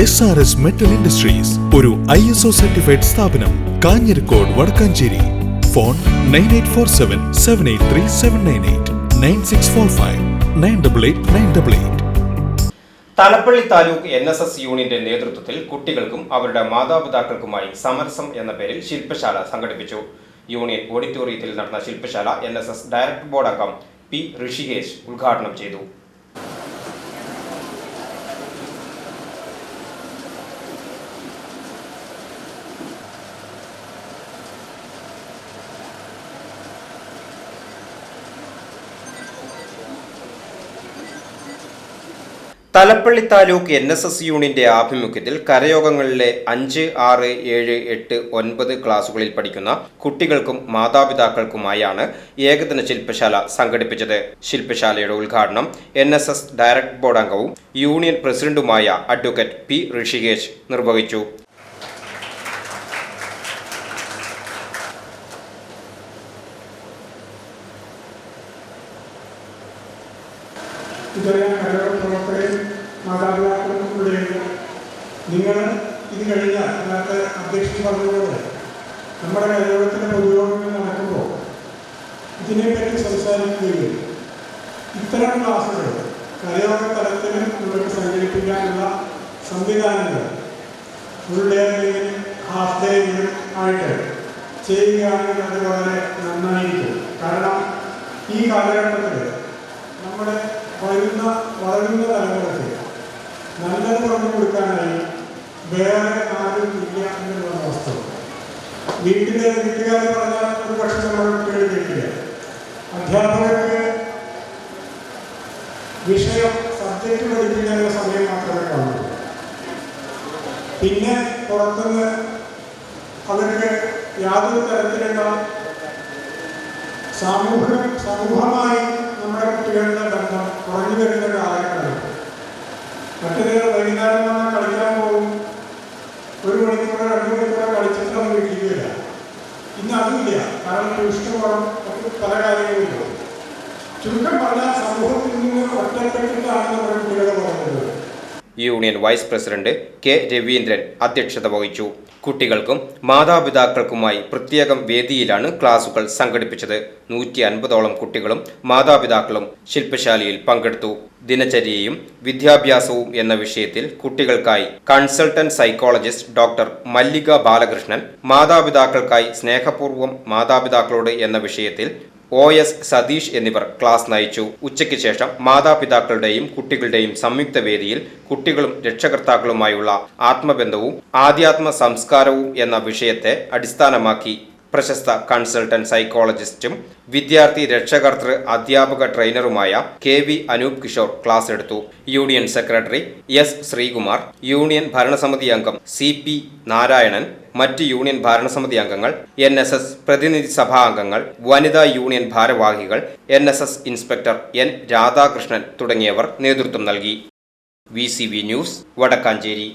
S R S metal industries ഒരു I S O certified സ്ഥാപനം Kanjirakode Wadakkanchery. Phone nine eight four seven seven eight three seven nine eight nine six four five nine double eight nine double eight Thalappilly taluk N S S യൂണിയന്റെ നേതൃത്വത്തിൽ കുട്ടികൾക്കും അവരുടെ മാതാപിതാക്കൾക്കുമായി സമരസം എന്ന പേരിൽ ശില്പശാല സംഘടിപ്പിച്ചു. Union ഓഡിറ്റോറിയത്തിൽ നടന്ന ശില്പശാല എൻ ഡയറക്ടർ ബോർഡ് അംഗം പി ഋഷികേശ് ഉദ്ഘാടനം ചെയ്തു. Thalappilly taluk N S S യൂണിയന്റെ ആഭിമുഖ്യത്തിൽ കരയോഗങ്ങളിലെ അഞ്ച് ആറ് ഏഴ് എട്ട് ഒൻപത് ക്ലാസുകളിൽ പഠിക്കുന്ന കുട്ടികൾക്കും മാതാപിതാക്കൾക്കുമായാണ് ഏകദിന ശില്പശാല സംഘടിപ്പിച്ചത്. ശില്പശാലയുടെ ഉദ്ഘാടനം N S S director board അംഗവും യൂണിയൻ പ്രസിഡന്റുമായ അഡ്വക്കേറ്റ് പി ഋഷികേശ് നിർവഹിച്ചു. ഇത്രയും പ്രവർത്തകരും മാതാപിതാക്കളും കൂടെയുള്ള നിങ്ങൾ ഇത് കഴിഞ്ഞാൽ അതിനകത്ത് അധ്യക്ഷൻ പറഞ്ഞതുപോലെ നമ്മുടെ കരയോഗത്തിന്റെ പൊതുയോഗങ്ങൾ നടക്കുമ്പോൾ ഇതിനെപ്പറ്റി സംസാരിക്കുകയും ഇത്തരം ക്ലാസ്സുകൾ കലയോഗ തലത്തിൽ നമുക്ക് സംഘടിപ്പിക്കാനുള്ള സംവിധാനങ്ങൾ ഫുൾ ഡേ അല്ലെങ്കിൽ ഹാഫ് ഡേ ആയിട്ട് ചെയ്യുകയാണെങ്കിൽ അത് വളരെ നന്നായിരിക്കും. കാരണം ഈ കാലഘട്ടത്തിൽ നമ്മുടെ വരുന്ന വളരുന്ന തലമുറയ്ക്ക് നല്ലത് പറഞ്ഞു കൊടുക്കാനായി വേറെ ആരും ഇല്ല എന്നുള്ള അവസ്ഥ. വീട്ടിലെ വീട്ടുകാർ പറഞ്ഞാൽ ഒരു പക്ഷേ കുട്ടികൾ കേൾക്കില്ല അധ്യാപകർക്ക് വിഷയം സബ്ജക്റ്റ് പഠിപ്പിക്കാനുള്ള സമയം മാത്രമേ കാണുള്ളൂ. പിന്നെ പുറത്തുനിന്ന് അവർക്ക് യാതൊരു തരത്തിലുള്ള സാമൂഹിക സമൂഹമായി നമ്മുടെ കുട്ടികളുടെ ബന്ധം കുറഞ്ഞു വരുന്ന കാലഘട്ടമാണ് മറ്റൊരു വൈകുന്നേരം വന്നാൽ കളിക്കാൻ പോകും. ഒരു മണിക്കൂറോ രണ്ട് മണിക്കൂറോ കളിച്ചിട്ടൊന്നും വീട്ടിലില്ല ഇന്ന് അതുമില്ല. കാരണം ട്യൂഷന് പോകണം മറ്റു പല കാര്യങ്ങളുമില്ല ചുരുക്കം പറഞ്ഞാൽ സമൂഹത്തിൽ നിന്ന് ഒറ്റപ്പെട്ടിട്ടാണ് നമ്മുടെ കുട്ടികളെ പറയുന്നത് union vice president K Raveendran അധ്യക്ഷത വഹിച്ചു. കുട്ടികൾക്കും മാതാപിതാക്കൾക്കുമായി പ്രത്യേകം വേദിയിലാണ് ക്ലാസുകൾ സംഘടിപ്പിച്ചത്. നൂറ്റി അൻപതോളം കുട്ടികളും മാതാപിതാക്കളും ശില്പശാലയിൽ പങ്കെടുത്തു. ദിനചര്യയും വിദ്യാഭ്യാസവും എന്ന വിഷയത്തിൽ കുട്ടികൾക്കായി consultant psychologist doctor Mallika Balakrishnan മാതാപിതാക്കൾക്കായി സ്നേഹപൂർവം മാതാപിതാക്കളോട് എന്ന വിഷയത്തിൽ ഒ എസ് സതീഷ് എന്നിവർ ക്ലാസ് നയിച്ചു. ഉച്ചയ്ക്ക് ശേഷം മാതാപിതാക്കളുടെയും കുട്ടികളുടെയും സംയുക്ത വേദിയിൽ കുട്ടികളും രക്ഷകർത്താക്കളുമായുള്ള ആത്മബന്ധവും ആധ്യാത്മ സംസ്കാരവും എന്ന വിഷയത്തെ അടിസ്ഥാനമാക്കി പ്രശസ്ത കൺസൾട്ടന്റ് സൈക്കോളജിസ്റ്റും വിദ്യാർത്ഥി രക്ഷകർത്തൃ അധ്യാപക ട്രെയിനറുമായ K V Anoop Kishore class എടുത്തു. Union secretary S Sreekumar union ഭരണസമിതി അംഗം സി പി നാരായണൻ മറ്റ് യൂണിയൻ ഭരണസമിതി അംഗങ്ങൾ എൻ എസ് എസ് പ്രതിനിധി സഭാ അംഗങ്ങൾ വനിതാ യൂണിയൻ ഭാരവാഹികൾ N S S inspector N Radhakrishnan തുടങ്ങിയവർ നേതൃത്വം നൽകി. V C V news Wadakkanchery.